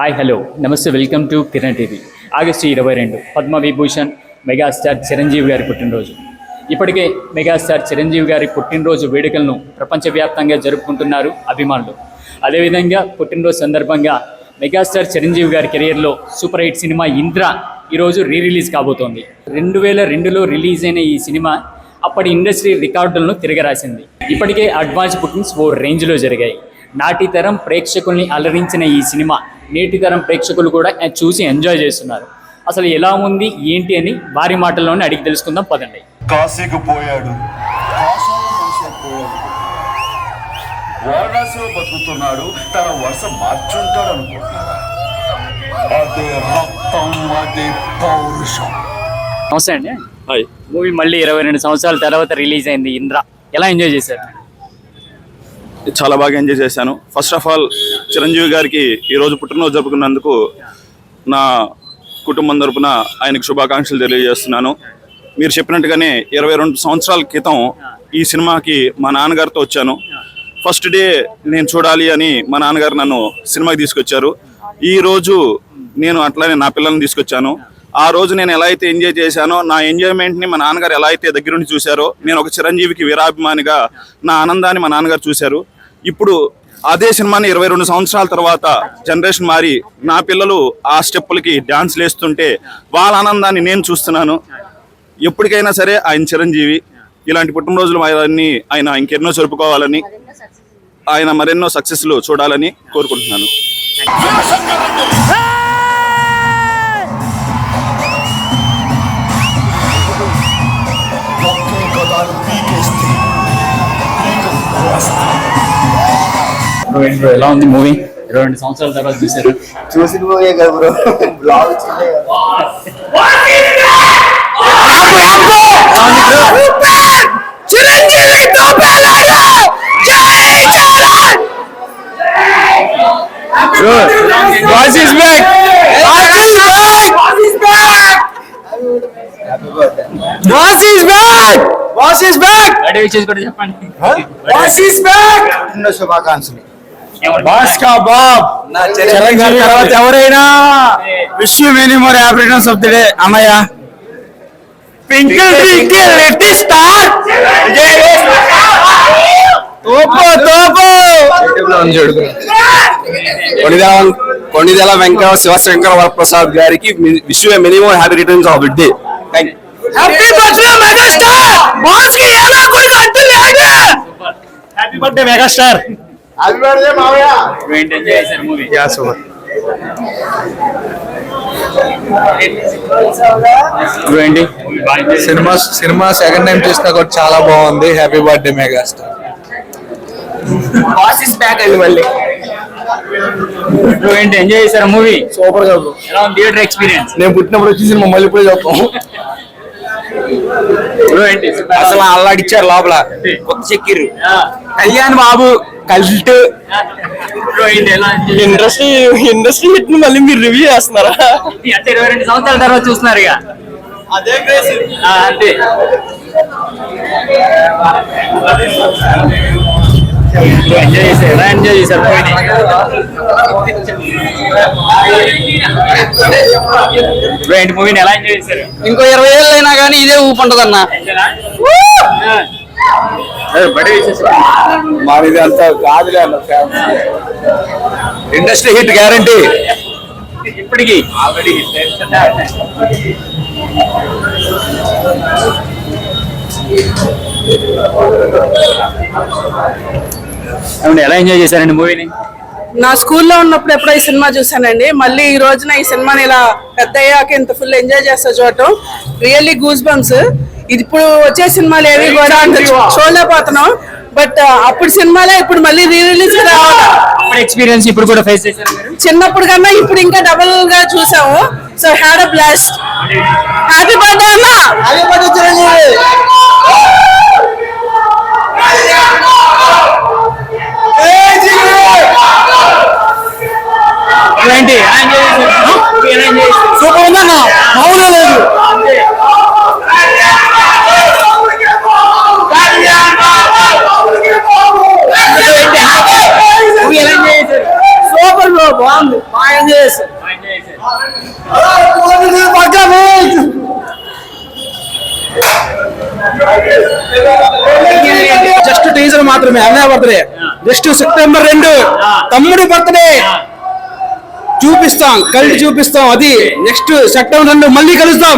Hi hello నమస్తే welcome to Kiran TV August ఇరవై రెండు పద్మవిభూషణ్ మెగాస్టార్ చిరంజీవి గారి పుట్టినరోజు. ఇప్పటికే మెగాస్టార్ చిరంజీవి గారి పుట్టినరోజు వేడుకలను ప్రపంచవ్యాప్తంగా జరుపుకుంటున్నారు అభిమానులు. అదేవిధంగా పుట్టినరోజు సందర్భంగా మెగాస్టార్ చిరంజీవి గారి కెరియర్లో సూపర్ హిట్ సినిమా ఇంద్ర ఈరోజు రీ రిలీజ్ కాబోతోంది. రెండు వేల రెండులో రిలీజ్ అయిన ఈ సినిమా అప్పటి ఇండస్ట్రీ రికార్డులను తిరగరాసింది. ఇప్పటికే అడ్వాన్స్ బుకింగ్స్ ఓ రేంజ్లో జరిగాయి. నాటి తరం ప్రేక్షకుల్ని అలరించిన ఈ సినిమా. నేటి తరం ప్రేక్షకులు కూడా చూసి ఎంజాయ్ చేస్తున్నారు. అసలు ఎలా ఉంది ఏంటి అని వారి మాటల్లోనే అడిగి తెలుసుకుందాం పదండి. కాశీకి పోయాడు. వారణాసిలో బతుకుతున్నాడు తన వరుస మార్చుంటాడు అనుకుంటున్నారా అదే రక్తం అదే పౌరుషం. నమస్తే అండి. హాయ్. మూవీ మళ్ళీ ఇరవై రెండు సంవత్సరాల తర్వాత రిలీజ్ అయింది ఇంద్ర. ఎలా ఎంజాయ్ చేశారు? చాలా బాగా ఎంజాయ్ చేశాను. ఫస్ట్ ఆఫ్ ఆల్ చిరంజీవి గారికి ఈరోజు పుట్టినరోజు జరుపుకున్నందుకు నా కుటుంబం తరపున ఆయనకు శుభాకాంక్షలు తెలియజేస్తున్నాను. మీరు చెప్పినట్టుగానే ఇరవై రెండు సంవత్సరాల క్రితం ఈ సినిమాకి మా నాన్నగారితో వచ్చాను. ఫస్ట్ డే నేను చూడాలి అని మా నాన్నగారు నన్ను సినిమాకి తీసుకొచ్చారు. ఈరోజు నేను అట్లానే నా పిల్లల్ని తీసుకొచ్చాను. ఆ రోజు నేను ఎలా అయితే ఎంజాయ్ చేశానో నా ఎంజాయ్మెంట్ని మా నాన్నగారు ఎలా అయితే దగ్గరుండి చూశారో నేను ఒక చిరంజీవికి వీరాభిమానిగా నా ఆనందాన్ని మా నాన్నగారు చూశారు. ఇప్పుడు అదే సినిమాని ఇరవై రెండు సంవత్సరాల తర్వాత జనరేషన్ మారి నా పిల్లలు ఆ స్టెప్పులకి డ్యాన్స్ వేస్తుంటే వాళ్ళ ఆనందాన్ని నేను చూస్తున్నాను. ఎప్పటికైనా సరే ఆయన చిరంజీవి. ఇలాంటి పుట్టినరోజులు ఆయన్ని ఆయన ఇంకెన్నో జరుపుకోవాలని ఆయన మరెన్నో సక్సెస్లు చూడాలని కోరుకుంటున్నాను. ఎలా ఉంది మూవీ ఇరవై రెండు సంవత్సరాల తర్వాత చూశారు. చూసిన పోయే కదా bro blog back boss is back birthday wishes కూడా చెప్పండి. శుభాకాంక్షలు. బాస్ కా బాబ్. నా చిరంజీవి తర్వాత ఎవరైనా wish you many more happy returns of the day అన్నయ్య పింకిల్ పింకిల్ లెట్ ఇట్ స్టార్ట్ తోపు తోపు. కొణిదెల కొణిదెల వెంకట శివశంకర వరప్రసాద్ గారికి విశ్వ minimum happy returns of day thank happy birthday megastar బాస్కి ఏదో కొన్ని అంటూ లేదు హ్యాపీ బర్త్డే మెగాస్టార్ చేశారు మూవీ యా సూపర్. ఏంటి? సినిమా సినిమా సెకండ్ టైం చూసినా కూడా చాలా బాగుంది. Happy birthday megastar boss is back అండి మళ్ళీ. ఏంటి? ఎంజాయ్ చేశారు మూవీ సూపర్గా ఎలా ఉంది? థియేటర్ ఎక్స్పీరియన్స్ నేను పుట్టినప్పుడు వచ్చి సినిమా మళ్ళీ ఇప్పుడు చూస్తాం ఏంటి అసలు అల్లాడిచ్చారు లోపల. కొత్త చెక్కిరు ఆ, Kalyan Babu cult? Industry industry హిట్ని మళ్ళీ మీరు రివ్యూ చేస్తున్నారా? అంటే ఇరవై రెండు సంవత్సరాల తర్వాత చూస్తున్నారు ఇక. అదే అంతే. ఎంజాయ్ చేశారు ఎలా ఎంజాయ్ చేశారు మూవీని మూవీని ఎలా ఎంజాయ్ చేశారు ఇంకో ఇరవై ఏళ్ళు అయినా కానీ ఇదే ఊపు బడే విశేషం మాది అంత కాదులే అన్న ఇండస్ట్రీ హిట్ గ్యారంటీ. ఇప్పటికి. ఆల్రెడీ ఏమండి ఎలా ఎంజాయ్ చేశారండి మూవీని నా? స్కూల్లో ఉన్నప్పుడు ఎప్పుడో ఈ సినిమా చూసానండి మళ్ళీ ఈ రోజున ఈ సినిమాని ఇలా పెద్ద అయ్యాక ఇంత ఫుల్ ఎంజాయ్ చేస్తా చూడటం రియల్లీ గూస్ బంప్స్ ఇది ఇప్పుడు వచ్చే సినిమాలు ఏవి కూడా అంత చూడలేకపోతున్నాం. బట్ అప్పుడు సినిమాలే ఇప్పుడు మళ్ళీ రీ రిలీజ్ ఎక్స్పీరియన్స్ ఇప్పుడు కూడా ఫేస్ చేశారు చిన్నప్పుడు కన్నా ఇప్పుడు ఇంకా డబుల్గా చూసాము. So had a blast happy birthday అన్నా. హ్యాపీ బర్త్డే చిరంజీవి ఏంటి ఎలా ఎంజాయ్ చేశారు ఎలా ఎంజాయ్ చేశారు సూపర్ ఉందన్న లేదు? సూపర్ బ్రో బాగుంది. బాగా ఎంజాయ్ చేస్తాం జస్ట్ టీజర్ మాత్రమే అదే బర్త్డే. జస్ట్ సెప్టెంబర్ రెండు తమ్ముడి బర్త్డే. చూపిస్తాం కలిసి చూపిస్తాం. అది నెక్స్ట్ సెప్టెంబర్ రెండు మళ్ళీ కలుస్తాం